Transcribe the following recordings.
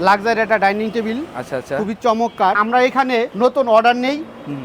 Luxury একটা dining table আচ্ছা আচ্ছা। খুবই চমৎকার। আমরা এখানে নতুন অর্ডার নেই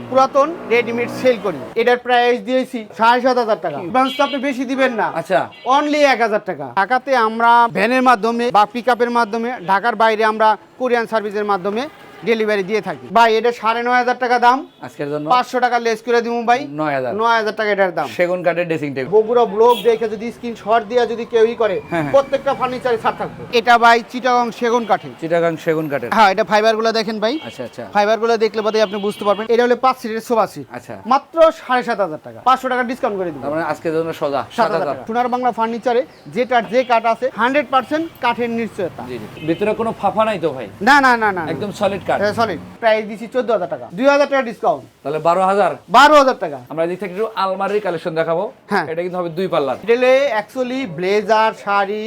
পুরাতন রেডিমেড সেল করি। এটার প্রাইস দিয়েছি সাড়ে সাত হাজার টাকা। অ্যাডভান্স আপনি বেশি দিবেন না। আচ্ছা। অনলি এক হাজার টাকা। ঢাকাতে আমরা ভ্যানের মাধ্যমে বা পিক মাধ্যমে ঢাকার বাইরে আমরা কোরিয়ান সার্ভিসের মাধ্যমে ডেলিভারি দিয়ে থাকি। ভাই এটা সাড়ে নয় হাজার টাকা দাম। আজকের জন্য? পাঁচশো টাকা লেস করে দিব ভাই। নয় হাজার। নয় হাজার টাকা এটার দাম। সেগুন কাঠের ড্রেসিং টেবিল বগুড়া ব্লক দেখে যদি স্ক্রিন শট দিয়ে যদি কেউই করে হ্যাঁ, হ্যাঁ। প্রত্যেকটা ফার্নিচারে ছাড় থাকবে। এটা ভাই চিটাগং সেগুন কাঠে চিটাগাং সেগুন কাঠের। হ্যাঁ এটা ফাইবারগুলো দেখেন ভাই। আচ্ছা আচ্ছা। ফাইবারগুলো দেখলে বোধহয় আপনি বুঝতে পারবেন। এটা হলো পাঁচ সিটের সোফা সিট আচ্ছা। মাত্র সাড়ে সাত হাজার টাকা। পাঁচশো টাকা ডিসকাউন্ট করে দিব। মানে আজকের জন্য সোজা সাত হাজার সোনার বাংলা ফার্নিচারে যেটার যে কাঠ আছে হান্ড্রেড পার্সেন্ট কাঠের নিশ্চয়তা। ভিতরে কোনো ফাফা নাই তো ভাই? না না না না একদম সলিড কাঠ প্রাইস হাজার টাকা দুই হাজার টাকা। ডিসকাউন্ট তাহলে বারো হাজার বারো হাজার টাকা। আমরা এদিক থেকে একটু আলমারির কালেকশন দেখাবো। হ্যাঁ। এটা কিন্তু হবে দুই পাল্লা একচুয়ালি অ্যাকচুয়ালি ব্লেজার শাড়ি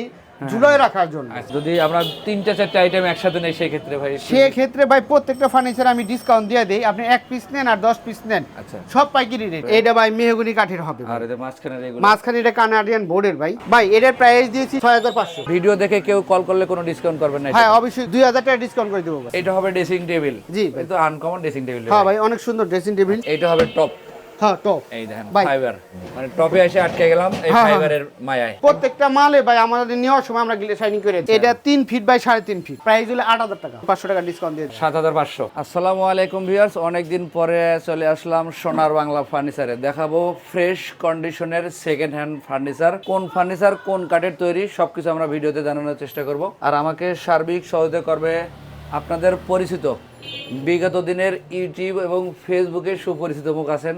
ঝুলোয় রাখার জন্য। আচ্ছা, যদি আমরা তিনটা চারটা আইটেম একসাথে নেই সেই ক্ষেত্রে ভাই সেক্ষেত্রে ভাই প্রত্যেকটা ফার্নিচার আমি ডিসকাউন্ট দিয়ে দিই। আপনি এক পিস নেন আর দশ পিস নেন। আচ্ছা। সব পাইকারি রেট এটা ভাই মেহগুনি কাঠের হবে আর এদের মাঝখানে এগুলো মাঝখানে এটা কানাডিয়ান বোর্ডের ভাই। ভাই এটার প্রাইস দিয়েছি ছয় হাজার পাঁচশো। ভিডিও দেখে কেউ কল করলে কোনো ডিসকাউন্ট করবেন না হ্যাঁ অবশ্যই দুই হাজার টাকা ডিসকাউন্ট করে দেবো এটা হবে ড্রেসিং টেবিল জি তো আনকমন ড্রেসিং টেবিল হ্যাঁ ভাই। অনেক সুন্দর ড্রেসিং টেবিল এটা হবে টপ হ্যাঁ টপ এই দেখেন ফাইবার মানে টপে এসে আটকে গেলাম এই হ্যাঁ, হ্যাঁ। ফাইবারের মায়ায়। প্রত্যেকটা মালে ভাই আমাদের নেওয়ার সময় আমরা গিলে শাইনিং করে এটা তিন ফিট বাই সাড়ে তিন ফিট প্রাইস হলো আট হাজার টাকা। পাঁচশো টাকা ডিসকাউন্ট দিয়ে দিই। সাত হাজার পাঁচশো। আসসালামু আলাইকুম ভিউয়ার্স অনেকদিন পরে চলে আসলাম সোনার বাংলা ফার্নিচারে দেখাবো ফ্রেশ কন্ডিশনের সেকেন্ড হ্যান্ড ফার্নিচার কোন ফার্নিচার কোন কাঠের তৈরি সবকিছু আমরা ভিডিওতে জানানোর চেষ্টা করব। আর আমাকে সার্বিক সহযোগিতা করবে আপনাদের পরিচিত বিগত দিনের ইউটিউব এবং ফেসবুকে সুপরিচিত মুখ আছেন।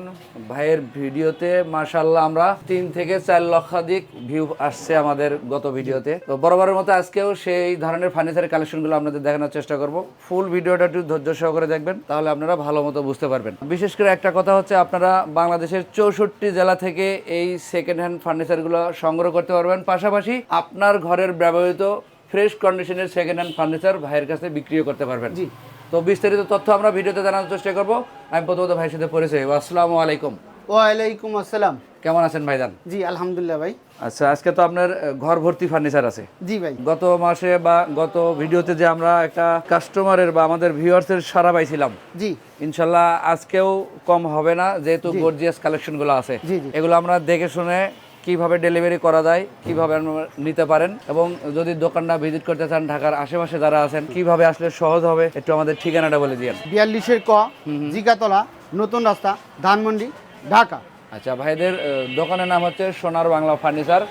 ভাইয়ের ভিডিওতে মার্শাল্লাহ আমরা তিন থেকে চার লক্ষাধিক ভিউ আসছে আমাদের গত ভিডিওতে। তো বরাবরের মতো আজকেও সেই ধরনের ফার্নিচারের কালেকশনগুলো আপনাদের দেখানোর চেষ্টা করব। ফুল ভিডিওটা একটু ধৈর্য সহকারে দেখবেন, তাহলে আপনারা ভালো মতো বুঝতে পারবেন। বিশেষ করে একটা কথা হচ্ছে, আপনারা বাংলাদেশের চৌষট্টি জেলা থেকে এই সেকেন্ড হ্যান্ড ফার্নিচারগুলো সংগ্রহ করতে পারবেন। পাশাপাশি আপনার ঘরের ব্যবহৃত ফ্রেশ কন্ডিশনের সেকেন্ড হ্যান্ড ফার্নিচার ভাইয়ের কাছে বিক্রিও করতে পারবেন। জি। তো বিস্তারিত তথ্য আমরা ভিডিওতে জানার চেষ্টা করব। আমি প্রথমত ভাইয়ের সাথে পরিচয়। আসসালামু আলাইকুম। ওয়ালাইকুম আসসালাম। কেমন আছেন ভাইজান? জি আলহামদুলিল্লাহ ভাই। আচ্ছা আজকে তো আপনার ঘর ভর্তি ফার্নিচার আছে। জি ভাই। গত মাসে বা গত ভিডিওতে যে আমরা একটা কাস্টমারের বা আমাদের ভিউয়ার্সের সারা পাইছিলাম। জি। ইনশাল্লাহ আজকেও কম হবে না যেহেতু গর্জিয়াস কালেকশনগুলো আছে। এগুলো আমরা দেখে শুনে কীভাবে ডেলিভারি করা যায় কীভাবে নিতে পারেন এবং যদি দোকানটা ভিজিট করতে চান ঢাকার আশেপাশে যারা আছেন কীভাবে আসলে সহজ হবে একটু আমাদের ঠিকানাটা বলে দিয়েন। বিয়াল্লিশের ক জিগাতলা নতুন রাস্তা ধানমন্ডি ঢাকা। আচ্ছা ভাইদের দোকানের নাম হচ্ছে সোনার বাংলা ফার্নিচার।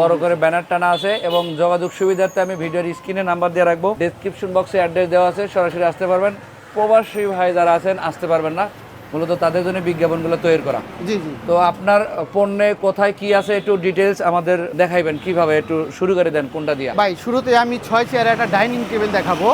বড় করে ব্যানার টানা আছে এবং যোগাযোগ সুবিধার্থে আমি ভিডিওর স্ক্রিনে নাম্বার দিয়ে রাখব। ডেসক্রিপশন বক্সে অ্যাড্রেস দেওয়া আছে সরাসরি আসতে পারবেন। প্রবাসী ভাই যারা আছেন আসতে পারবেন না। মূলত তাদের জন্য বিজ্ঞাপনগুলো তৈরি করা। জি জি। তো আপনার পণ্যে কোথায় কি আছে একটু ডিটেলস আমাদের দেখাইবেন কীভাবে একটু শুরু করে দেন কোনটা দিয়া? ভাই শুরুতে আমি ছয় চেয়ার একটা ডাইনিং টেবিল দেখাবো।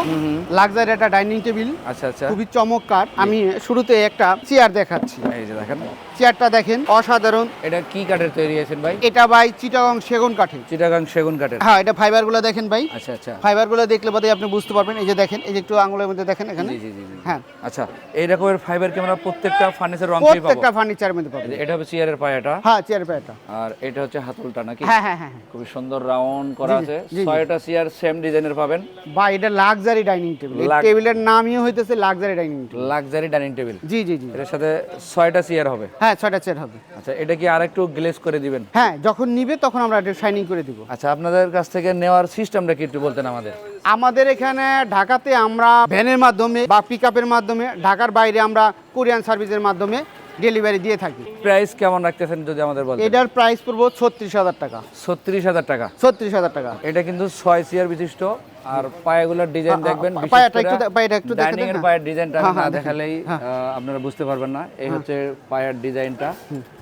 লাক্সারি একটা ডাইনিং টেবিল আচ্ছা আচ্ছা। খুবই চমৎকার। আমি শুরুতে একটা চেয়ার দেখাচ্ছি। এই যে দেখেন। চেয়ারটা দেখেন অসাধারণ। এটা কি কাঠের তৈরি আছেন ভাই? এটা ভাই চিটাগং সেগুন কাঠের। চিটাগাং সেগুন কাঠের। হ্যাঁ এটা ফাইবারগুলো দেখেন ভাই। আচ্ছা আচ্ছা। ফাইবারগুলো দেখলে বোধহয় আপনি বুঝতে পারবেন। এই যে দেখেন এই যে একটু আঙুলের মধ্যে দেখেন এখানে। জি জি জি জি। হ্যাঁ। আচ্ছা এই রকমের ফাইবার ক্যামেরা প্রত্যেকটা ফার্নিচার রং পাবো প্রত্যেকটা ফার্নিচারের মধ্যে পাবেন এটা হবে চেয়ারের পায়াটা? হ্যাঁ চেয়ার পায়াটা। আর এটা হচ্ছে হাতলটা নাকি? হ্যাঁ হ্যাঁ হ্যাঁ হ্যাঁ। খুবই সুন্দর রাউন্ড করা আছে। ছয়টা চেয়ার সেম ডিজাইনের পাবেন। ভাই এটা লাক্সারি ডাইনিং টেবিল এই টেবিলের নামই হইতেছে luxury dining table luxury dining table জি জি জি। এটার সাথে ছয়টা চেয়ার হবে। হ্যাঁ ছয়টা চেয়ার হবে। আচ্ছা এটা কি আর একটু গ্লেজ করে দিবেন? হ্যাঁ যখন নিবে তখন আমরা এটা শাইনিং করে দিব। আচ্ছা আপনাদের কাছ থেকে নেওয়ার সিস্টেমটা কি একটু বলতেন আমাদের? আমাদের এখানে ঢাকাতে আমরা ভ্যানের মাধ্যমে বা পিক মাধ্যমে ঢাকার বাইরে আমরা কোরিয়ান সার্ভিসের মাধ্যমে ডেলিভারি দিয়ে থাকি। প্রাইস কেমন রাখতেছেন যদি আমাদের বলেন এটার প্রাইস পড়ব ছত্রিশ হাজার টাকা। ছত্রিশ হাজার টাকা? ছত্রিশ হাজার টাকা। এটা কিন্তু ছয় চেয়ার বিশিষ্ট। আর পায়াগুলোর ডিজাইন আ- আ- দেখবেন পা- পায়াটা একটু পায়াটা একটু দেখে ডাইনিং এর পায়ের ডিজাইনটা হ্যাঁ, না হ্যাঁ, দেখালেই আপনারা বুঝতে পারবেন না। এই হচ্ছে পায়ের ডিজাইনটা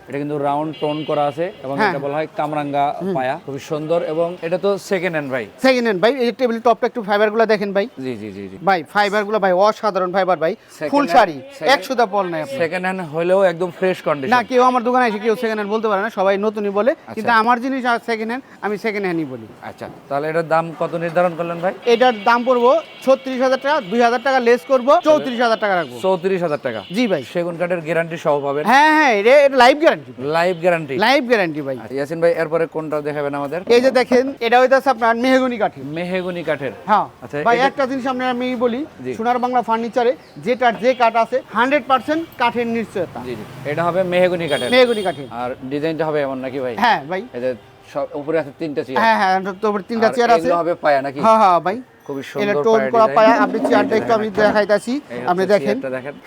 এটা কিন্তু রাউন্ড টোন করা আছে এবং হ্যাঁ। এটা বলা হয় কামরাঙ্গা পায়া। খুবই সুন্দর এবং এটা তো সেকেন্ড হ্যান্ড ভাই। সেকেন্ড হ্যান্ড ভাই এই টেবিল টপটা একটু ফাইবারগুলো দেখেন ভাই। জি জি জি ভাই ফাইবারগুলো ভাই অসাধারণ ফাইবার ভাই। ফুল শাড়ি এক সুতা পল নাই সেকেন্ড হ্যান্ড হলেও একদম ফ্রেশ কন্ডিশন না কেউ আমার দোকানে এসে কেউ সেকেন্ড হ্যান্ড বলতে পারে না সবাই নতুনই বলে। আচ্ছা। কিন্তু আমার জিনিস সেকেন্ড হ্যান্ড আমি সেকেন্ড হ্যান্ডই বলি। আচ্ছা তাহলে এটার দাম কত নির্ধারণ করলেন ভাই? এটার দাম পড়ব ছত্রিশ হাজার টাকা দুই হাজার টাকা লেস করব চৌত্রিশ হাজার টাকা রাখব। চৌত্রিশ হাজার টাকা। জি ভাই। সেগুন কাঠের গ্যারান্টি সহ পাবেন। হ্যাঁ হ্যাঁ এটা life guarantee live guarantee life guarantee ভাই। ইয়াসিন ভাই এরপরে কোনটা দেখাবেন আমাদের? এই যে দেখেন এটা হইতেছে আপনার মেহগনি কাঠি মেহেগুনি কাঠের। হ্যাঁ। আচ্ছা, ভাই একটা জিনিস আপনার আমি বলি সোনার বাংলা ফার্নিচারে যেটার যে কাঠ আছে হান্ড্রেড পার্সেন্ট কাঠের নিশ্চয়তা। জি জি। এটা হবে মেহেগুনি কাঠের। মেহগনি কাঠি আর ডিজাইনটা হবে এমন নাকি ভাই? হ্যাঁ ভাই। এই যে সব উপরে আছে তিনটা চেয়ার হ্যাঁ হ্যাঁ তোর তিনটা চেয়ার আছে। হবে পায়া নাকি? হ্যাঁ হ্যাঁ ভাই। খুবই এটা টোন করা পায়া আপনি চেয়ারটা একটু আমি দেখাইতাছি আপনি দেখেন।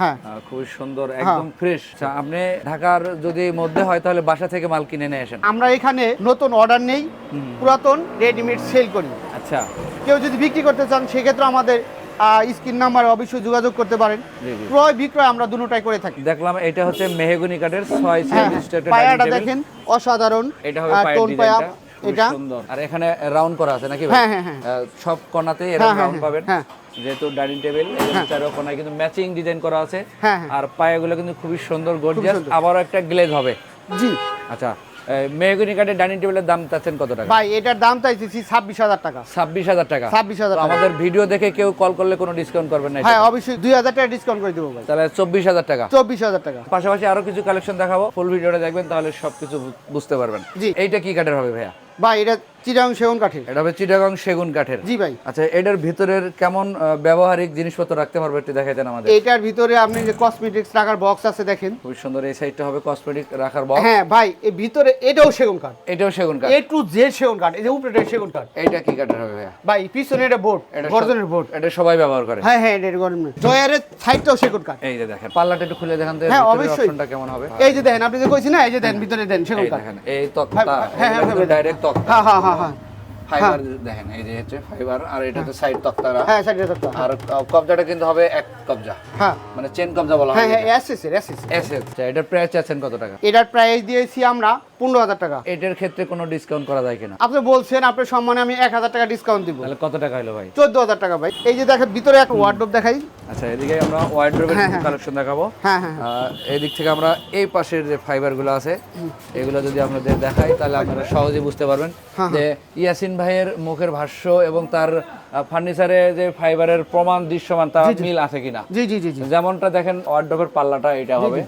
হ্যাঁ। খুবই সুন্দর একদম ফ্রেশ আপনি ঢাকার যদি মধ্যে হয় তাহলে বাসা থেকে মাল কিনে নিয়ে আসেন। আমরা এখানে নতুন অর্ডার নেই পুরাতন রেডিমেড সেল করি। আচ্ছা। কেউ যদি বিক্রি করতে চান সেক্ষেত্রে আমাদের স্ক্রিন নাম্বারে অবশ্যই যোগাযোগ করতে পারেন। ক্রয় বিক্রয় আমরা দুটোটাই করে থাকি। দেখলাম এটা হচ্ছে মেহেগুনি কাঠের ছয় হ্যাঁ পায়াটা দেখেন অসাধারণ এটা হবে টোন পায়া। ডিজাইনটা খুবই এটা? সুন্দর। আর এখানে রাউন্ড করা আছে নাকি ভাই? হ্যাঁ, হ্যাঁ, হ্যাঁ। সব কোণাতে এরকম রাউন্ড পাবেন। হ্যাঁ। যেহেতু ডাইনিং টেবিল চারো কোণায় কিন্তু ম্যাচিং ডিজাইন করা আছে। আর পায়াগুলো কিন্তু খুবই সুন্দর গর্জিয়াস আবারও একটা গ্লেজ হবে। জি। আচ্ছা মেহগুনি কাঠের ডাইনিং টেবিলের দাম চাচ্ছেন কত টাকা? ভাই এটার দাম চাইতেছি ছাব্বিশ হাজার টাকা। ছাব্বিশ হাজার টাকা। ছাব্বিশ হাজার আমাদের ভিডিও দেখে কেউ কল করলে কোনো ডিসকাউন্ট করবেন না হ্যাঁ অবশ্যই দুই হাজার টাকা ডিসকাউন্ট করে দেবো ভাই। তাহলে চব্বিশ হাজার টাকা। চব্বিশ হাজার টাকা। পাশাপাশি আরও কিছু কালেকশন দেখাবো। ফুল ভিডিওটা দেখবেন তাহলে সবকিছু বুঝতে পারবেন। জি। এইটা কি কাঠের হবে ভাইয়া? ভাই এটা চিরাং সেগুন কাঠের। এটা হবে চিটাগং সেগুন কাঠের। জি ভাই। আচ্ছা এটার ভিতরের কেমন ব্যবহারিক জিনিসপত্র রাখতে পারবে একটু দেখাইতেন আমাদের? এইটার ভিতরে আপনি যে কসমেটিক্স রাখার বক্স আছে দেখেন। খুবই সুন্দর এই সাইডটা হবে কসমেটিক রাখার বক্স হ্যাঁ ভাই এই ভিতরে এটাও সেগুন কাঠ। এটাও সেগুন কাঠ। এ টু জেড সেগুন কাঠ এই যে উপরে এটা সেগুন কাঠ। এইটা কি কাঠের হবে ভাই পিছনে এটা বোর্ড এটা গর্জনের বোর্ড এটা সবাই ব্যবহার করে। হ্যাঁ হ্যাঁ এটা গরম না জয়ারের সাইডটাও সেগুন কাঠ। এই যে দেখেন পাল্লাটা একটু খুলে দেখান তো হ্যাঁ, অবশ্যই। অপশনটা কেমন হবে? এই যে দেখেন আপনি যে কইছেন না এই যে দেন ভিতরে দেন সেগুন কাঠ। এই তক্তা হ্যাঁ, হ্যাঁ, হ্যাঁ, হ্যাঁ, ডাইরেক্ট তক্তা। হ্যাঁ হ্যাঁ হ্যাঁ হ্যাঁ। ফাইবার দেখেন এই যে হচ্ছে ফাইবার আর এটা তো সাইড তক্তারা। হ্যাঁ সাইড তক্তা। আর কবজাটা কিন্তু হবে এক কবজা। হ্যাঁ। মানে চেন কবজা বলা হ্যাঁ হয় হ্যাঁ এসএস এর এসএস এসএস আচ্ছা এটার প্রাইস আছেন কত টাকা? এটার প্রাইস দিয়েছি আমরা পনেরো হাজার টাকা। এটার ক্ষেত্রে কোনো ডিসকাউন্ট করা যায় কিনা? আপনি বলছেন আপনার সম্মানে আমি এক হাজার টাকা ডিসকাউন্ট দিব। তাহলে কত টাকা হলো ভাই? চোদ্দ হাজার টাকা ভাই। এই যে দেখেন ভিতরে একটা ওয়ার্ডরোব দেখাই। আচ্ছা এদিকে আমরা হ্যাঁ, হ্যাঁ। কালেকশন দেখাবো। হ্যাঁ হ্যাঁ এদিক থেকে আমরা এই পাশের যে ফাইবারগুলো আছে এগুলো যদি আপনাদের দেখাই তাহলে আপনারা সহজে বুঝতে পারবেন হ্যাঁ, যে ইয়াসিন ভাইয়ের মুখের ভাষ্য এবং তার ফার্নিচারে যে ফাইবারের প্রমাণ দৃশ্যমান তার মিল আছে কিনা? জি জি জি জি। যেমনটা দেখেন ওয়ার্ড্রোবের পাল্লাটা এটা হবে।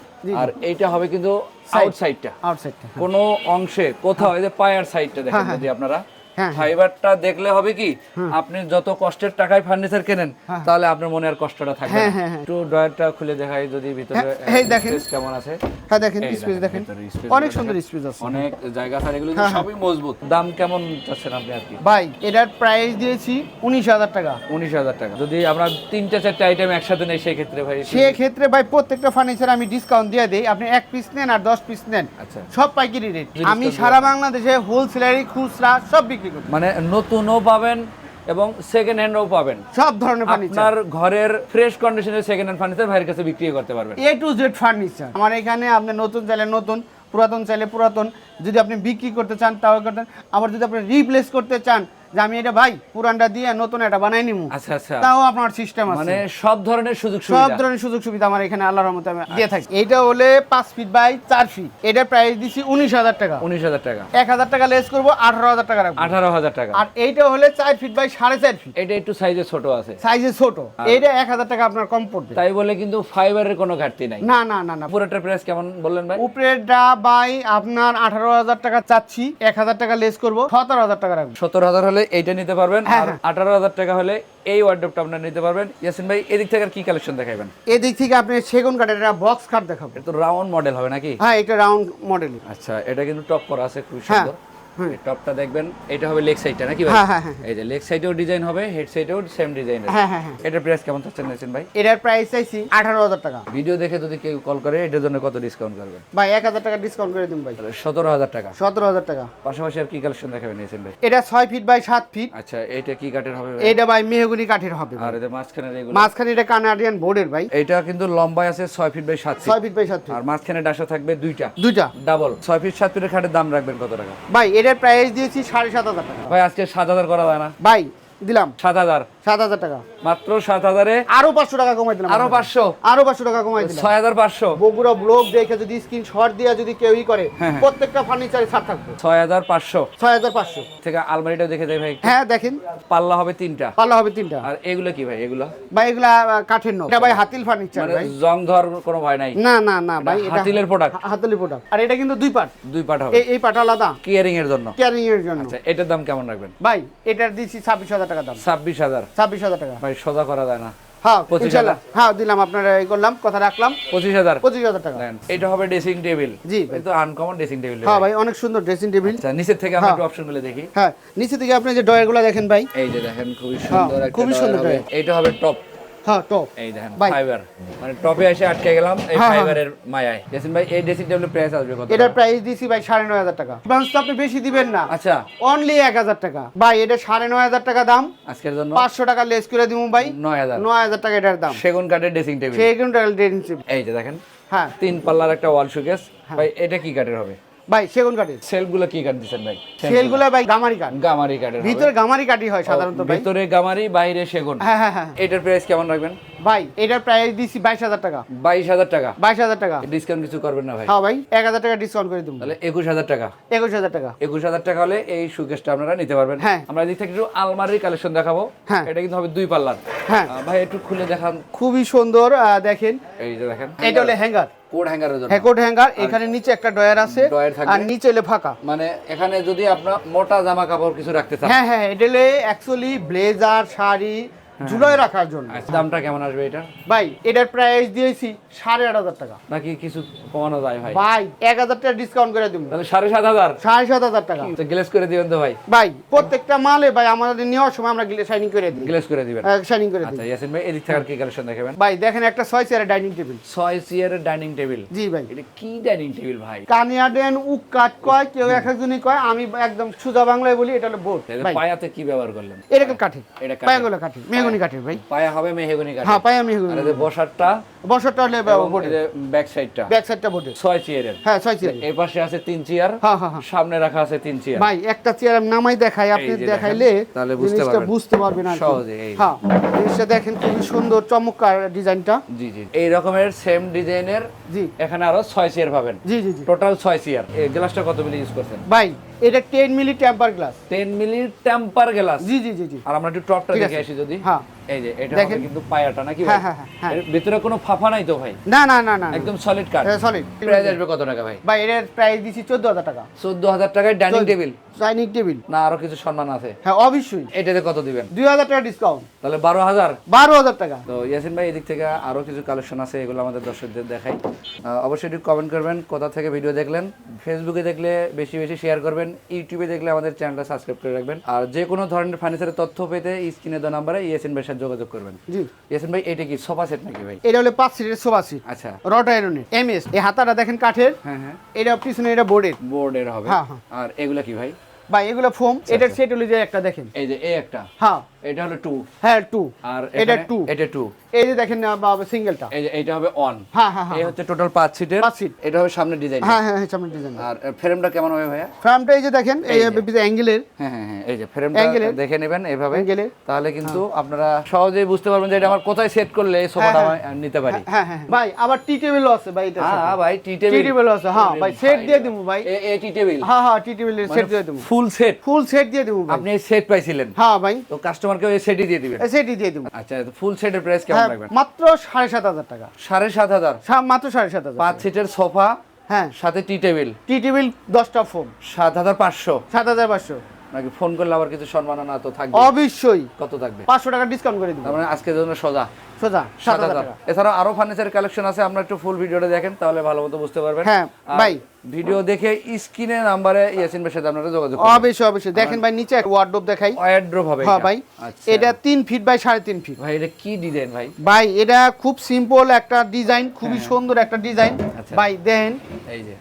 আর এইটা হবে কিন্তু আউটসাইডটা আউটসাইডটা কোনো অংশে কোথাও এই যে পায়ার সাইডটা দেখেন যদি আপনারা। হ্যাঁ, ফাইবারটা দেখলে হবে কি আপনি যত কষ্টের টাকায় ফার্নিচার কেনেন তাহলে আপনার মনে আর কষ্টটা থাকবে হ্যাঁ। হ্যাঁ, হ্যাঁ। একটু ডয়ারটা খুলে দেখাই যদি ভিতরে হ্যাঁ, এই দেখেন। কেমন আছে। হ্যাঁ দেখেন স্পেস দেখেন অনেক সুন্দর স্পেস আছে। অনেক জায়গা আর এগুলো হ্যাঁ, সবই মজবুত। দাম কেমন চাচ্ছেন আপনি আর কি? ভাই এটার প্রাইস দিয়েছি উনিশ হাজার টাকা। উনিশ হাজার টাকা। যদি আমরা তিনটা চারটে আইটেম একসাথে নেই সেই ক্ষেত্রে ভাই সেই ক্ষেত্রে ভাই প্রত্যেকটা ফার্নিচার আমি ডিসকাউন্ট দিয়ে দিই। আপনি এক পিস নেন আর দশ পিস নেন। আচ্ছা। সব পাইকারি রেট আমি সারা বাংলাদেশে হোলসেলারি খুচরা সব বিক্রি মানে নতুনও পাবেন এবং সেকেন্ড হ্যান্ডও পাবেন। সব ধরনের ফার্নিচার আপনার ঘরের ফ্রেশ কন্ডিশনে সেকেন্ড হ্যান্ড ফার্নিচার ভাইয়ের কাছে বিক্রি করতে পারবেন। এ টু জেড ফার্নিচার আমার এখানে আপনি নতুন চাইলে নতুন পুরাতন চাইলে পুরাতন। যদি আপনি বিক্রি করতে চান তাও করতেন আবার যদি আপনি রিপ্লেস করতে চান যে আমি এটা ভাই পুরানটা দিয়ে নতুন এটা বানাই নিমু। আচ্ছা আচ্ছা। তাও আপনার সিস্টেম আছে। মানে সব ধরনের সুযোগ সব ধরনের সুযোগ সুবিধা আমার এখানে আল্লাহর রহমতে আমি দিয়ে থাকি। এইটা হলে পাঁচ ফিট বাই চার ফিট এটার প্রাইস উনিশ হাজার টাকা। উনিশ হাজার টাকা। এক হাজার টাকা লেস করব আঠারো হাজার টাকা রাখব। আঠারো হাজার টাকা। আর এইটা হলে চার ফিট বাই সাড়ে চার ফিট এটা একটু সাইজে ছোট আছে। সাইজে ছোট। এক হাজার টাকা আপনার কম পড়বে। তাই বলে কিন্তু ফাইবারের কোনো ঘাটতি নাই। না না না না। পুরোটার প্রাইস কেমন বললেন ভাই? উপরেরটা বাই আপনার আঠারো হাজার টাকা চাচ্ছি। এক হাজার টাকা লেস করব সতেরো হাজার টাকা রাখব। সত্তর হাজার হলে এইটা নিতে পারবেন হ্যাঁ, আর হ্যাঁ। আঠারো হাজার টাকা হলে এই ওয়ার্ডরোবটা আপনার নিতে পারবেন। ইয়াসিন ভাই এদিক থেকে আর কি কালেকশন দেখাবেন এদিক থেকে আপনি সেগুন কাঠের একটা বক্স কাঠ দেখাবেন এটা তো রাউন্ড মডেল হবে নাকি? হ্যাঁ এটা রাউন্ড মডেল আচ্ছা এটা কিন্তু টপ করা আছে খুব হ্যাঁ, সুন্দর। এই টপটা দেখবেন এটা হবে লেগ সাইডটা নাকি ভাই? হ্যাঁ, হ্যাঁ, হ্যাঁ। এই যে লেগ সাইডেও ডিজাইন হবে হেড সাইডেও সেম ডিজাইন এটার প্রাইস কেমন চাচ্ছেন ইয়াসিন ভাই? এটার প্রাইস চাইছি আঠারো হাজার টাকা। ভিডিও দেখে যদি কেউ কল করে এটার জন্য কত ডিসকাউন্ট করবেন ভাই এক হাজার টাকা ডিসকাউন্ট করে দিন ভাই। সতেরো হাজার টাকা। সতেরো হাজার টাকা। পাশাপাশি আর কি কালেকশন দেখাবেন ইয়াসিন ভাই? এটা ছয় ফিট বাই সাত ফিট আচ্ছা এটা কি কাঠের হবে? এটা ভাই মেহগুনি কাঠের হবে আর এদের মাঝখানে মাঝখানে এটা কানাডিয়ান বোর্ডের ভাই। এটা কিন্তু লম্বায় আছে ছয় ফিট বাই সাত ফিট ছয় ফিট বাই সাত ফিট আর মাঝখানে ডাসা থাকবে দুইটা। দুইটা। ডাবল ছয় ফিট সাত ফিটের খাটের দাম রাখবেন কত টাকা? ভাই এটার প্রাইস দিয়েছি সাড়ে সাত হাজার টাকা। ভাই আজকে সাত হাজার করা যায় না। ভাই দিলাম। সাত হাজার। সাত হাজার টাকা। মাত্র সাত হাজারে আরও পাঁচশো টাকা কমাই দিলাম আরও পাঁচশো? আরও পাঁচশো টাকা কমাই দিলাম। ছয় হাজার পাঁচশো। বগুড়া ব্লগ দেখে যদি স্ক্রিন দিয়ে যদি কেউই করে হ্যাঁ, হ্যাঁ। প্রত্যেকটা ফার্নিচারে ছাড় থাকবে। ছয় হাজার পাঁচশো। ছয় হাজার পাঁচশো। থেকে আলমারিটাও দেখে যাই ভাই। হ্যাঁ দেখেন। পাল্লা হবে তিনটা। পাল্লা হবে তিনটা। আর এগুলো কি ভাই এগুলো? ভাই এগুলা কাঠের নয় এটা ভাই হাতিল ফার্নিচার মানে ভাই। জং ধর কোনো ভয় নাই? না না না ভাই এটা হাতিলের প্রোডাক্ট হাতিলের প্রোডাক্ট আর এটা কিন্তু দুই পার্ট দুই পাট হবে। এই পার্ট আলাদা। কেয়ারিং এর জন্য। ক্যারিং এর জন্য। আচ্ছা এটার দাম কেমন রাখবেন? ভাই এটার দিচ্ছি ছাব্বিশ হাজার টাকা দাম। ছাব্বিশ হাজার। ছাব্বিশ হাজার টাকা। ভাই সোজা করা যায় না। হ্যাঁ হ্যাঁ দিলাম আপনারা এই করলাম কথা রাখলাম। পঁচিশ হাজার। পঁচিশ হাজার টাকা। দেখেন, এটা হবে ড্রেসিং টেবিল জি। তো আনকমন ড্রেসিং টেবিল হ্যাঁ ভাই। অনেক সুন্দর ড্রেসিং টেবিল আচ্ছা নিচের থেকে আমরা হ্যাঁ। একটু অপশনগুলো দেখি। হ্যাঁ নিচে থেকে আপনি যে ডয়ারগুলো দেখেন ভাই। এই যে দেখেন খুবই হ্যাঁ, সুন্দর একটা খুবই সুন্দর। এইটা হবে টপ হ্যাঁ টপ এই দেখেন ফাইবার মানে টপে এসে আটকে গেলাম এই হ্যাঁ, হ্যাঁ। ফাইবারের মায়ায়। জেসিন ভাই এই ড্রেসিং টেবিলের প্রাইস আসবে কত এটার প্রাইস দিছি ভাই সাড়ে নয় হাজার টাকা। অ্যাডভান্স তো আপনি বেশি দিবেন না। আচ্ছা। অনলি এক হাজার টাকা। ভাই এটা সাড়ে নয় হাজার টাকা দাম। আজকের জন্য? টাকা লেস করে দিব ভাই। নয় হাজার। নয় হাজার টাকা এটার দাম। সেগুন কাঠের ড্রেসিং টেবিল কিন্তু ড্রেসিং টেবিল এই যে দেখেন হ্যাঁ। তিন পাল্লার একটা ওয়াল শোকেস ভাই এটা কি কাঠের হবে? ভাই সেগুন কাঠের। সেলগুলো কি কাঠ দিচ্ছেন ভাই? সেলগুলো। ভাই গামারি কাঠ। গামারি কাঠের ভিতরে গামারি কাঠই হয় সাধারণত ভিতরে গামারি বাইরে সেগুন। হ্যাঁ হ্যাঁ হ্যাঁ। এটার প্রাইস কেমন রাখবেন? ভাই এটার প্রাইস দিছি বাইশ হাজার টাকা। বাইশ হাজার টাকা। বাইশ হাজার টাকা। ডিসকাউন্ট কিছু করবেন না ভাই। হ্যাঁ ভাই এক হাজার টাকা ডিসকাউন্ট করে দেবো। তাহলে একুশ হাজার টাকা। একুশ হাজার টাকা। একুশ হাজার টাকা হলে এই সুকেশটা আপনারা নিতে পারবেন। হ্যাঁ। আমরা থেকে একটু আলমারির কালেকশন দেখাবো। হ্যাঁ। এটা কিন্তু হবে দুই পাল্লার। হ্যাঁ। ভাই একটু খুলে দেখান। খুবই সুন্দর দেখেন। এই যে দেখেন। এটা হলো হ্যাঙ্গার কোড হ্যাঙ্গারের জন্য। হ্যাকোট হ্যাঙ্গার এখানে নিচে একটা ডয়ার আছে। আর নিচে হলে ফাঁকা। মানে এখানে যদি আপনার মোটা জামা কাপড় কিছু রাখতে চান। হ্যাঁ হ্যাঁ এটা হলে অ্যাকচুয়ালি ব্লেজার শাড়ি ঝুলায় রাখার জন্য। আচ্ছা, দামটা কেমন আসবে এটা ভাই এটার প্রাইস দিয়েছি সাড়ে আট হাজার টাকা। নাকি কিছু কমানো যায় ভাই? ভাই এক হাজার টাকা ডিসকাউন্ট করে দিব। তাহলে সাড়ে সাত হাজার? সাড়ে সাত হাজার টাকা। গ্লেস করে দিবেন তো ভাই? ভাই প্রত্যেকটা মালে ভাই আমাদের নেওয়ার সময় আমরা শাইনিং করে দিই। গ্লেস করে দিবেন। শাইনিং করে দিই। আচ্ছা ইয়াসিন ভাই এদিক থেকে আর কি কালেকশন দেখাবেন? ভাই দেখেন একটা ছয় চেয়ারের ডাইনিং টেবিল ছয় চেয়ারের ডাইনিং টেবিল জি ভাই। এটা কি ডাইনিং টেবিল ভাই? কানিয়া দেন উক কাট কয় কেউ এক একজনই কয় আমি একদম সুজা বাংলায় বলি এটা হলো বোর্ড পায়াতে কি ব্যবহার করলেন? এরকম কাঠি? এটা। পায়াগুলো কাঠের মেহগনি কাঠের ভাই। পায়া হবে মেহগনি কাঠ হ্যাঁ পায়া আর মেহগনি এই যে বসারটা হলে বোর্ডে ব্যাক সাইডটা ব্যাক সাইডটা বোর্ডে ছয় চেয়ারের হ্যাঁ ছয় চেয়ার এই পাশে আছে তিন চেয়ার হ্যাঁ হ্যাঁ হ্যাঁ। সামনে রাখা আছে তিন চেয়ার ভাই একটা চেয়ার আমি নামাই দেখাই আপনি দেখাইলে তাহলে বুঝতে পারবেন। বুঝতে পারবেন আর। সহজে, এই হ্যাঁ জিনিসটা দেখেন খুব সুন্দর চমৎকার ডিজাইনটা। জি জি এই রকমের সেম ডিজাইনের জি। এখানে আরও ছয় চেয়ার পাবেন। জি জি জি। টোটাল ছয় চেয়ার এই গ্লাসটা কত মিলি ইউজ করছেন? ভাই এটা 10 milli temper glass 10 milli temper glass জি জি জি জি। আর আমরা একটু টপটা দেখে আসি যদি। হ্যাঁ। এই যে এটা দেখেন। কিন্তু পায়াটা নাকি হ্যাঁ, হ্যাঁ, হ্যাঁ। ভিতরে কোনো ফাফা নাই তো ভাই? না না না না একদম সলিড কাঠ সলিড প্রাইস আসবে কত টাকা ভাই? ভাই এর প্রাইস দিছি চোদ্দ হাজার টাকা। চোদ্দ হাজার টাকায় ডাইনিং টেবিল ডাইনিং টেবিল না আরও কিছু সম্মান আছে। হ্যাঁ অবশ্যই। এটাতে কত দিবেন? দুই হাজার টাকা ডিসকাউন্ট তাহলে বারো হাজার টাকা। তো ইয়াসিন ভাই এদিক থেকে আরও কিছু কালেকশন আছে এগুলো আমাদের দর্শকদের দেখাই। অবশ্যই একটু কমেন্ট করবেন কোথা থেকে ভিডিও দেখলেন? ফেসবুকে দেখলে বেশি বেশি শেয়ার করবেন ইউটিউবে দেখলে আমাদের চ্যানেলটা সাবস্ক্রাইব করে রাখবেন। আর যে কোনো ধরনের ফার্নিচারের তথ্য পেতে স্ক্রিনে দেওয়া নাম্বারে ইয়াসিন ভাইয়ের সাথে যোগাযোগ করবেন। জি। ইয়াসিন ভাই এটা কি সোফা সেট নাকি ভাই? এটা হলো পাঁচ সিটের সোফা সিট। আচ্ছা। রট আয়রনের এম এস এই হাতাটা দেখেন কাঠের। হ্যাঁ হ্যাঁ। এটা পিছনে এটা বোর্ডের। বোর্ডের হবে। হ্যাঁ, হ্যাঁ। আর এগুলা কি ভাই? ভাই এগুলো ফোম। এটার সেট হলো যে একটা দেখেন। এই যে এই একটা। হ্যাঁ। এটা হলো টু হ্যাঁ টু আর এটা এখানে- টু এটা টু এই যে দেখেন সিঙ্গেলটা এই এটা হবে অন হ্যাঁ হ্যাঁ হ্যাঁ এই হচ্ছে টোটাল পাঁচ সিটের পাঁচ সিট। এটা হবে সামনে ডিজাইন হ্যাঁ হ্যাঁ হ্যাঁ সামনে ডিজাইন আর ফ্রেমটা কেমন হবে ভাইয়া? ফ্রেমটা এই যে দেখেন এই অ্যাঙ্গেলের হ্যাঁ হ্যাঁ হ্যাঁ এই যে ফ্রেমটা দেখে নেবেন এভাবে। Angle তাহলে কিন্তু আপনারা সহজেই বুঝতে পারবেন যে এটা আমার কোথায় সেট করলে এই সোফাটা হ্যাঁ, আমি নিতে পারি। হ্যাঁ হ্যাঁ ভাই আবার টি টেবিলও আছে ভাই এটা হ্যাঁ ভাই টি টি টেবিল টেবিল আছে হ্যাঁ ভাই সেট দিয়ে দেবো ভাই। এ এ টি টেবিল হ্যাঁ হ্যাঁ টি টেবিলের সেট দিয়ে দেবো। ফুল সেট ফুল সেট দিয়ে দেবো আপনি সেট পাইছিলেন। হ্যাঁ ভাই। তো কাস্টমার কে সেটি দিয়ে দিবেন সেটি দিয়ে দেব। আচ্ছা ফুল সেটের প্রাইস কেমন লাগবে? মাত্র 7500 টাকা। 7500 মাত্র 7500 পাঁচ সিটের সোফা হ্যাঁ। সাথে টি টেবিল টি টেবিল 10টা ফোম 7500 7500 নাকি ফোন করলে আবার কিছু সম্মাননা তো থাকবে? অবশ্যই। কত থাকবে? পাঁচশো টাকা ডিসকাউন্ট করে দিব। মানে আজকের জন্য সোজা। সোজা সাত হাজার এছাড়াও আরও ফার্নিচার কালেকশন আছে আমরা একটু ফুল ভিডিওটা দেখেন তাহলে ভালো মতো বুঝতে পারবেন। হ্যাঁ, ভাই। ভিডিও দেখে স্ক্রিনে নাম্বারে ইয়াসিন ভাইয়ের সাথে আপনারা যোগাযোগ করবেন। অবশ্যই অবশ্যই। দেখেন ভাই নিচে একটা ওয়ার্ডরোব দেখাই। ওয়ারড্রপ হবে হ্যাঁ। ভাই। আচ্ছা। এটা তিন ফিট বাই সাড়ে তিন ফিট ভাই এটা কি ডিজাইন ভাই? ভাই এটা খুব সিম্পল একটা ডিজাইন খুবই সুন্দর একটা ডিজাইন হ্যাঁ। আচ্ছা। ভাই দেন এই যে।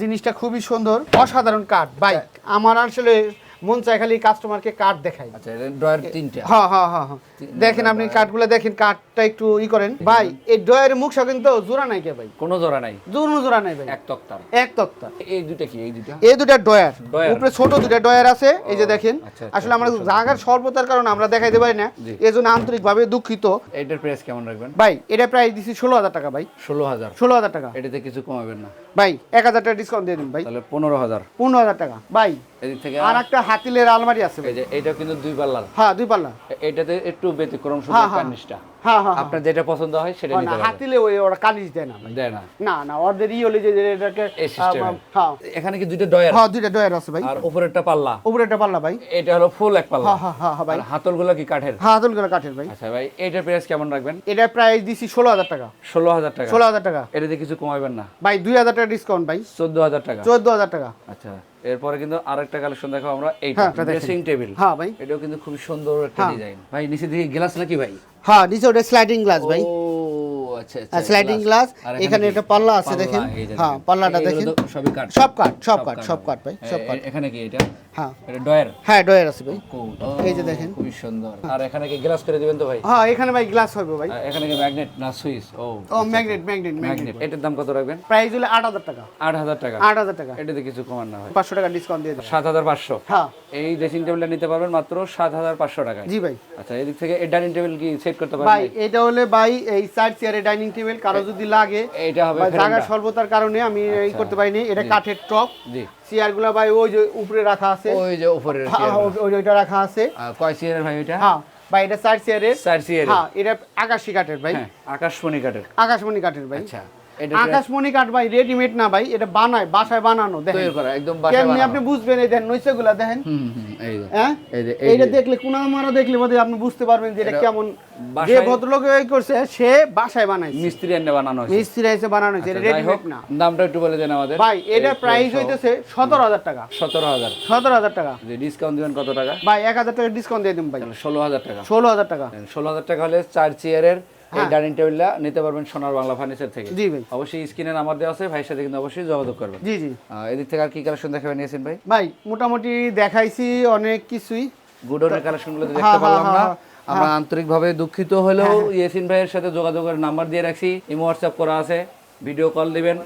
জিনিসটা খুবই সুন্দর। অসাধারণ কাঠ ভাই আচ্ছা। আমার আসলে মন চায় খালি কাস্টমারকে কার্ড দেখাই। আচ্ছা ড্রয়ার তিনটা। হ্যাঁ হ্যাঁ হ্যাঁ হ্যাঁ। দেখেন আপনি কাঠগুলো দেখেন কাঠটা একটু ই করেন। ভাই এই ডয়ের মুখ কিন্তু জোড়া নাই কে ভাই? কোনো জোড়া নাই। জোড়া জোড়া নাই ভাই। এক তক্তার এক তক্তা। এই দুটা কি? এই দুটা এই দুটা ডয়ার। উপরে ছোট দুটা ডয়ার আছে এই যে দেখেন। আচ্ছা, আচ্ছা, আসলে আমরা জায়গার স্বল্পতার কারণে আমরা দেখাইতে পারি না। জি। এই জন্য আন্তরিকভাবে দুঃখিত। এটার প্রাইস কেমন রাখবেন? ভাই এটা প্রায় দিছি ষোলো হাজার টাকা ভাই। ষোলো হাজার। ষোলো হাজার টাকা। এটাতে কিছু কমাবেন না। ভাই এক হাজার টাকা ডিসকাউন্ট দিয়ে দিন ভাই। তাহলে পনেরো হাজার। পনেরো হাজার টাকা। ভাই এদিক থেকে আর একটা হাতিলের আলমারি আছে এই যে এটা কিন্তু দুই পাল্লার। হ্যাঁ দুই পাল্লা এটাতে একটু ব্যতিক্রম শুধু হ্যাঁ। কার্নিশটা হ্যাঁ। হ্যাঁ আপনার যেটা পছন্দ হয় সেটা হ্যাঁ, নিতে পারবেন। হাতিলে ওই ওরা কালিশ দেয় না দেয় না। না না ওদের ই হলে যে এটাকে এই। হ্যাঁ। এখানে কি দুইটা ডয়ার হ্যাঁ দুইটা ডয়ার আছে ভাই। আর উপরেরটা পাল্লা। উপরে একটা পাল্লা ভাই। এটা হলো ফুল এক পাল্লা। হ্যাঁ হ্যাঁ হ্যাঁ হ্যাঁ ভাই। হাতলগুলো কি কাঠের? হ্যাঁ হাতলগুলো কাঠের ভাই। আচ্ছা ভাই এটার প্রাইস কেমন রাখবেন? এটা প্রাইস দিছি ষোলো হাজার টাকা। ষোলো হাজার টাকা। ষোলো হাজার টাকা। এটাতে কিছু কমাবেন না। ভাই দুই হাজার টাকা ডিসকাউন্ট ভাই। চোদ্দ হাজার টাকা। চোদ্দ হাজার টাকা। আচ্ছা এরপরে কিন্তু আরেকটা কালেকশন দেখাবো আমরা। এইটা হ্যাঁ, এটা দেখেন। ড্রেসিং টেবিল হ্যাঁ ভাই। এটাও কিন্তু খুব সুন্দর একটা হ্যাঁ। ডিজাইন ভাই নিচে দিকে গ্লাস নাকি ভাই? হ্যাঁ নিচে ওটা স্লাইডিং গ্লাস ভাই স্লাইডিং গ্লাস এখানে একটা পাল্লা আছে দেখেন? হ্যাঁ পাল্লাটা দেখেন। সবই সব কাঠ সব কাঠ সব। কাঠ ভাই সব এ- এখানে কি এটা? হ্যাঁ। এটা ডয়ার হ্যাঁ ডয়ার আছে ভাই। এই এই যে দেখেন। খুবই সুন্দর। আর এখানে কি গ্লাস করে দিবেন তো ভাই? হ্যাঁ এখানে ভাই গ্লাস হবে ভাই। এখানে কি ম্যাগনেট না সুইচ? ও ও ম্যাগনেট ম্যাগনেট ম্যাগনেট ম্যাগনেট এটার দাম কত রাখবেন? প্রাইস হলো টাকা। আট হাজার টাকা। আট হাজার টাকা। এটাতে কিছু কমান না হয় পাঁচশো টাকা ডিসকাউন্ট দিয়ে দেবো সাত হাজার পাঁচশো। হ্যাঁ। এই ড্রেসিং টেবিলটা নিতে পারবেন মাত্র সাত হাজার পাঁচশো টাকায়। জি ভাই। আচ্ছা এদিক থেকে এই ডাইনিং টেবিল কি সেট করতে পারবেন? ভাই এটা হলে ভাই এই সাইড চেয়ারের ডাইনিং টেবিল কারও যদি লাগে হবে বা জায়গার স্বল্পতার কারণে আমি এই করতে পারিনি। এটা কাঠের টপ জি। চেয়ারগুলা ভাই ওই যে উপরে রাখা আছে। ওই যে উপরের হ্যাঁ, ওই- ওই- ওইটা রাখা আছে। কয় চেয়ারের ভাই ওইটা হ্যাঁ ভাই এটা চার চেয়ারের। চার চেয়ারের। হ্যাঁ এটা আকাশী কাঠের ভাই। হ্যাঁ আকাশমণি কাঠের। আকাশমণি কাঠের ভাই। আচ্ছা। এটা আকাশমণি কাঠ ভাই রেডিমেড না ভাই এটা বানায় বাসায় বানানো দেখেন। একদম কেমনি বানানো। আপনি বুঝবেন এই দেখেন নৈশগুলা দেখেন? হ্যাঁ? এইটা দেখলে কোনা মারা দেখলে বোধহয় আপনি বুঝতে পারবেন যে এটা কেমন যে ভদ্রলোক এই করছে সে বাসায় বানাইছে। মিস্ত্রি এনে বানানো হয়েছে। মিস্ত্রি এসে বানানো হয়েছে এটা আচ্ছা, হোক রেডিমেড না। দামটা একটু বলে দেন আমাদের। ভাই এটা প্রাইস হইতেছে সতেরো হাজার টাকা। সতেরো হাজার। সতেরো হাজার টাকা। যে ডিসকাউন্ট দিবেন কত টাকা? ভাই এক হাজার টাকা ডিসকাউন্ট দিয়ে দিন ভাই। তাহলে ষোলো হাজার টাকা। ষোলো হাজার টাকা। ষোলো হাজার টাকা হলে চার চেয়ারের এই হ্যাঁ। ডাইনিং টেবিলটা নিতে পারবেন সোনার বাংলা ফার্নিচার থেকে। জি ভাই। অবশ্যই স্ক্রিনে নাম্বার দেওয়া আছে ভাইয়ের সাথে কিন্তু অবশ্যই যোগাযোগ করবেন। জি জি। এদিক থেকে আর কি কালেকশন দেখাবেন নিয়েছেন ভাই? ভাই মোটামুটি দেখাইছি অনেক কিছুই। গুডনের কালেকশনগুলো হ্যাঁ, দেখতে পারলাম হ্যাঁ, না। হ্যাঁ, আমরা আন্তরিকভাবে দুঃখিত হলেও ইয়াসিন ভাইয়ের সাথে যোগাযোগের নাম্বার দিয়ে রাখছি। ইমো হোয়াটসঅ্যাপ করা আছে ভিডিও কল দিবেন।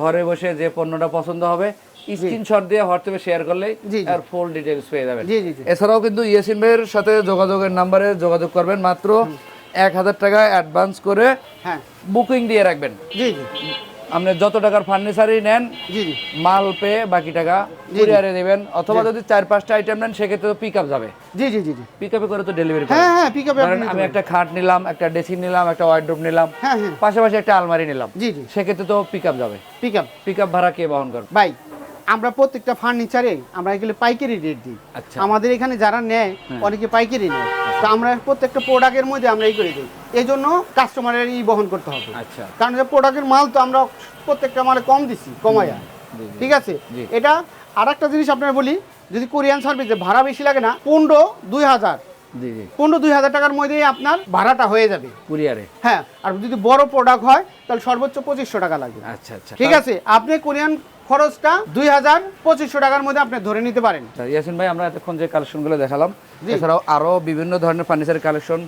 ঘরে বসে যে পণ্যটা পছন্দ হবে স্ক্রিনশট দিয়ে হোয়াটসঅ্যাপে শেয়ার করলে। আর ফুল ডিটেলস পেয়ে যাবেন। এছাড়াও কিন্তু ইয়াসিন ভাইয়ের সাথে যোগাযোগের নাম্বারে যোগাযোগ করবেন মাত্র এক হাজার টাকা অ্যাডভান্স করে হ্যাঁ। বুকিং দিয়ে রাখবেন। জি জি। আপনি যত টাকার ফার্নিচারই নেন মাল পেয়ে বাকি টাকা কুরিয়ারে দেবেন অথবা যদি চার পাঁচটা আইটেম নেন সেক্ষেত্রে তো পিক আপ যাবে। জি জি জি পিক আপে করে তো ডেলিভারি হ্যাঁ হ্যাঁ পিক আপে আমি একটা খাট নিলাম একটা ড্রেসিং নিলাম একটা ওয়ার্ডরোব নিলাম হ্যাঁ হ্যাঁ। পাশাপাশি একটা আলমারি নিলাম জি জি। সেক্ষেত্রে তো পিক আপ যাবে। পিক আপ পিক আপ ভাড়া কে বহন করবে? ভাই আমরা প্রত্যেকটা ফার্নিচারে আমরা এগুলো পাইকারি রেট দিই। আচ্ছা। আমাদের এখানে যারা নেয় অনেকে পাইকারি নেয়। তো আমরা প্রত্যেকটা প্রোডাক্টের মধ্যে আমরা এই করে দিই। এই জন্য কাস্টমারের ই বহন করতে হবে। আচ্ছা। কারণ প্রোডাক্টের মাল তো আমরা প্রত্যেকটা মালে কম জি, জি। ঠিক আছে? এটা আর একটা জিনিস আপনার বলি যদি কোরিয়ান সার্ভিসে ভাড়া বেশি লাগে না পনেরো দুই হাজার। পনেরো দুই হাজার টাকার মধ্যেই আপনার ভাড়াটা হয়ে যাবে। কুরিয়ারে? হ্যাঁ আর যদি বড় প্রোডাক্ট হয় তাহলে সর্বোচ্চ পঁচিশশো টাকা লাগবে আচ্ছা আচ্ছা। ঠিক আছে? আপনি কোরিয়ান খরচটা দুই হাজার পঁচিশশো টাকার মধ্যে আপনি ধরে নিতে পারেন। আচ্ছা, ইয়াসিন ভাই আমরা এতক্ষণ যে কালেকশনগুলো দেখালাম এছাড়াও আরও বিভিন্ন ধরনের ফার্নিচার কালেকশন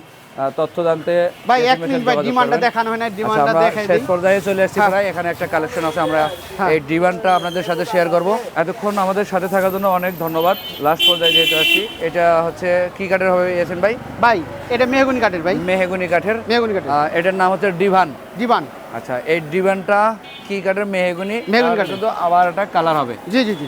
তথ্য জানতে ভাই এক মিনিট ভাই ডিমান্ডটা দেখানো হয় না আচ্ছা, ডিমান্ডটা দেখাই শেষ দিই পর্যায়ে চলে আসছি হ্যাঁ। প্রায় এখানে একটা কালেকশন আছে আমরা হ্যাঁ। এই ডিমান্ডটা আপনাদের সাথে শেয়ার করব। এতক্ষণ আমাদের সাথে থাকার জন্য অনেক ধন্যবাদ। লাস্ট পর্যায়ে যেহেতু আসছি এটা হচ্ছে কি কাঠের হবে ইয়াসিন ভাই? ভাই এটা মেহগুনি কাঠের ভাই। মেহেগুনি কাঠের। মেহগুনি কাঠের। এটার নাম হচ্ছে ডিভান। জীবান আচ্ছা এই ডিভানটা কি কাঠের? মেহেগুনি। মেহগনি কাঠের। শুধু আবার একটা কালার হবে। জি জি জি।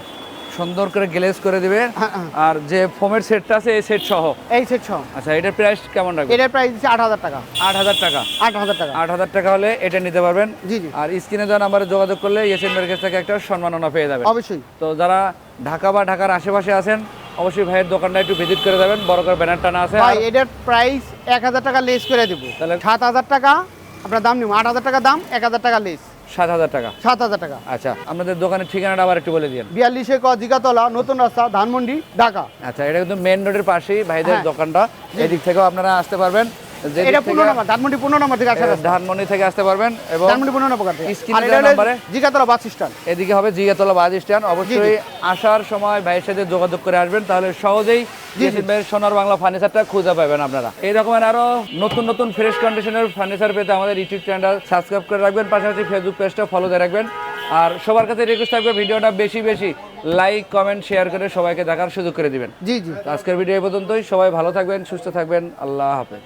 সুন্দর করে গ্লেজ করে দিবে। হ্যাঁ, হ্যাঁ। আর যে ফোমের সেটটা আছে এই সেট সহ। এই সেট সহ। আচ্ছা এটার প্রাইস কেমন রাখবে এটার প্রাইস দিচ্ছে আট হাজার টাকা। আট হাজার টাকা। আট হাজার টাকা। আট হাজার টাকা হলে এটা নিতে পারবেন। জি জি। আর স্ক্রিনে দেওয়া নাম্বারে যোগাযোগ করলে ভাইয়ের কাছ থেকে একটা সম্মাননা পেয়ে যাবেন। অবশ্যই। তো যারা ঢাকা বা ঢাকার আশেপাশে আছেন অবশ্যই ভাইয়ের দোকানটা একটু ভিজিট করে যাবেন। বড় করে ব্যানার টানা আছে। ভাই এটার প্রাইস এক হাজার টাকা লেস করে দেবো। তাহলে- সাত হাজার টাকা আপনার দাম নিব। আট হাজার টাকা দাম এক হাজার টাকা লেস। সাত হাজার টাকা? সাত হাজার টাকা। আচ্ছা আপনাদের দোকানের ঠিকানাটা আবার একটু বলে দিন বিয়াল্লিশে ক জিগাতলা নতুন রাস্তা ধানমন্ডি ঢাকা। আচ্ছা এটা কিন্তু মেন রোডের পাশেই ভাইদের হ্যাঁ। দোকানটা। এদিক থেকেও আপনারা আসতে পারবেন। এটা পনেরো নম্বর ধানমন্ডি পনেরো নম্বর থেকে আসা ধানমন্ডি থেকে আসতে পারবেন এবং ধানমন্ডি পনেরো নম্বর থেকে স্ক্রিনে আর এটা দেওয়া হলো নাম্বারে- জিগাতলা বাস স্ট্যান্ড। এদিকে হবে জিয়াতলা বাস স্ট্যান্ড। অবশ্যই আসার সময় ভাইয়ের সাথে যোগাযোগ করে আসবেন তাহলে সহজেই সোনার বাংলা ফার্নিচারটা খুঁজে পাবেন আপনারা। এই রকমের আরও নতুন নতুন ফ্রেশ কন্ডিশনের ফার্নিচার পেতে আমাদের ইউটিউব চ্যানেল সাবস্ক্রাইব করে রাখবেন পাশাপাশি ফেসবুক পেজটা ফলো দিয়ে রাখবেন। আর সবার কাছে রিকোয়েস্ট থাকবে ভিডিওটা বেশি বেশি লাইক কমেন্ট শেয়ার করে সবাইকে দেখার সুযোগ করে দিবেন। জি জি। আজকের ভিডিও এই পর্যন্তই। সবাই ভালো থাকবেন সুস্থ থাকবেন। আল্লাহ হাফেজ।